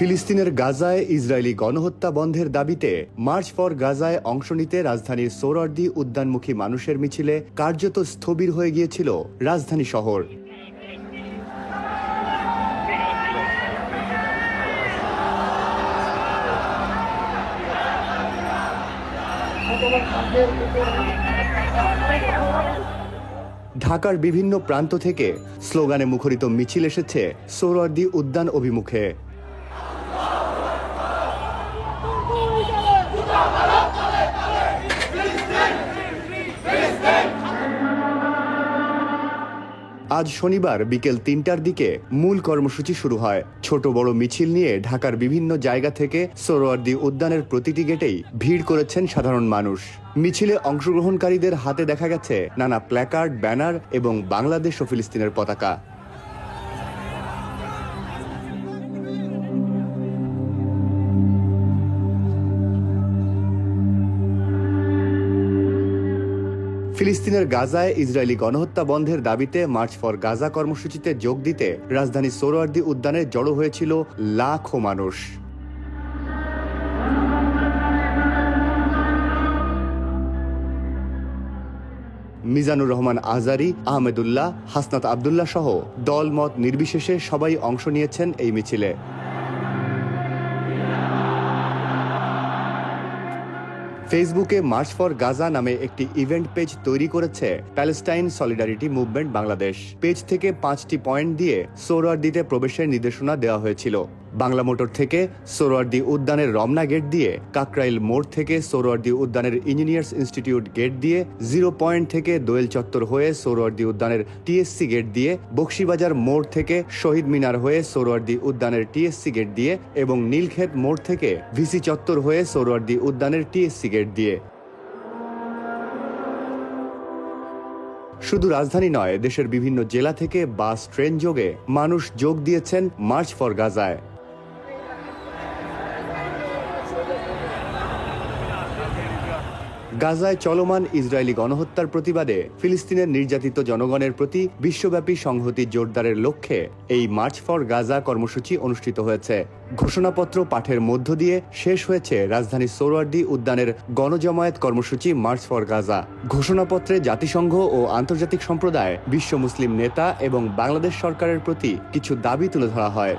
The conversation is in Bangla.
ফিলিস্তিনের গাজায় ইসরায়েলি গণহত্যা বন্ধের দাবিতে মার্চ ফর গাজায় অংশ নিতে রাজধানীর সোরর্দি উদ্যানমুখী মানুষের মিছিলে কার্যত স্থবির হয়ে গিয়েছিল রাজধানী শহর। ঢাকার বিভিন্ন প্রান্ত থেকে স্লোগানে মুখরিত মিছিল এসেছে সোহরাওয়ার্দী উদ্যান অভিমুখে। আজ শনিবার বিকেল তিনটার দিকে মূল কর্মসূচি শুরু হয়। ছোট বড় মিছিল নিয়ে ঢাকার বিভিন্ন জায়গা থেকে সোহরাওয়ার্দী উদ্যানের প্রতিটি গেটেই ভিড় করেছেন সাধারণ মানুষ। মিছিলে অংশগ্রহণকারীদের হাতে দেখা গেছে নানা প্ল্যাকার্ড, ব্যানার এবং বাংলাদেশ ও ফিলিস্তিনের পতাকা। ফিলিস্তিনের গাজায় ইসরায়েলি গণহত্যা বন্ধের দাবিতে মার্চ ফর গাজা কর্মসূচিতে যোগ দিতে রাজধানী সোহরাওয়ার্দী উদ্যানে জড়ো হয়েছিল লাখো মানুষ। মিজানুর রহমান আজারি, আহমেদুল্লাহ, হাসনাত আবদুল্লাহ সহ দলমত নির্বিশেষে সবাই অংশ নিয়েছেন এই মিছিলে। ফেসবুকে মার্চ ফর গাজা নামে একটি ইভেন্ট পেজ তৈরি করেছে Palestine solidarity movement Bangladesh. Page থেকে পাঁচটি পয়েন্ট দিয়ে সোহরাওয়ার্দীতে প্রবেশের নির্দেশনা দেওয়া হয়েছিল। বাংলা মোটর থেকে সোহরাওয়ার্দী উদ্যানের রমনা গেট দিয়ে কাকরাইল মোড় থেকে সোহরাওয়ার্দী উদ্যানের ইঞ্জিনিয়ার্স ইনস্টিটিউট গেট দিয়ে জিরো পয়েন্ট থেকে দোয়েল চত্বর হয়ে সোরোয়ার্দি উদ্যানের টিএসসি গেট দিয়ে বক্সিবাজার মোড় থেকে শহীদ মিনার হয়ে সোরোয়ার্দি উদ্যানের টিএসসি গেট দিয়ে এবং নীলক্ষেত মোড় থেকে ভিসি চত্বর হয়ে সোহরাওয়ার্দী উদ্যানের টিএসসি গেট দিয়ে। শুধু রাজধানী নয়, দেশের বিভিন্ন জেলা থেকে বাস, ট্রেন যোগে মানুষ যোগ দিয়েছেন মার্চ ফর গাজায়। গাজায় চলমান ইসরায়েলি গণহত্যার প্রতিবাদে ফিলিস্তিনের নির্যাতিত জনগণের প্রতি বিশ্বব্যাপী সংহতি জোরদারের লক্ষ্যে এই মার্চ ফর গাজা কর্মসূচি অনুষ্ঠিত হয়েছে। ঘোষণাপত্র পাঠের মধ্য দিয়ে শেষ হয়েছে রাজধানী সোরওয়ার্দী উদ্যানের গণজমায়েত কর্মসূচি মার্চ ফর গাজা। ঘোষণাপত্রে জাতিসংঘ ও আন্তর্জাতিক সম্প্রদায়, বিশ্ব মুসলিম নেতা এবং বাংলাদেশ সরকারের প্রতি কিছু দাবি তুলে ধরা হয়।